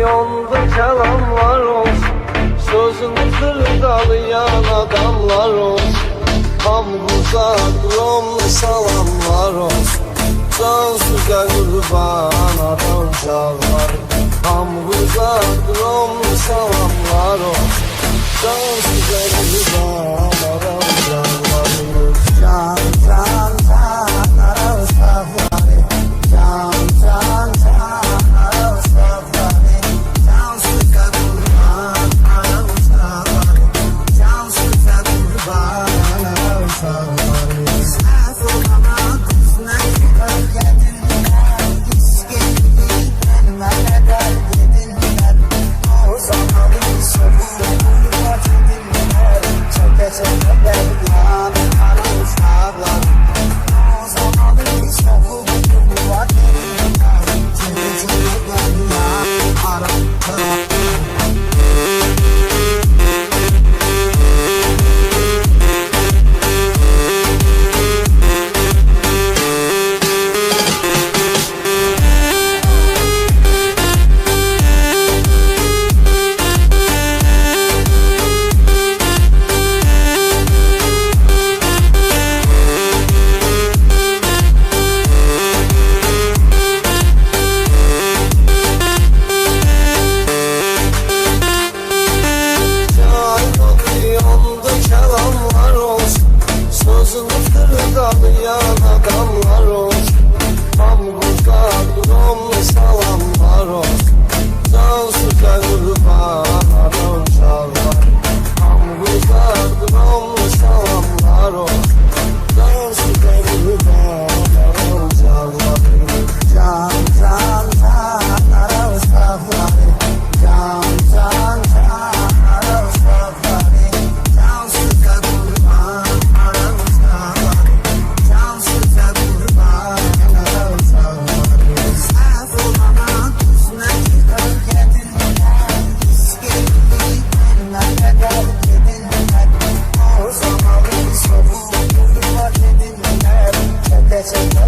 Yolda Pansiyonda çalanlar olsun Sözünü kırdalayan adamlar olsun. Hamza Romlu salamlar olsun. Can süze kurban adam çalın Yes.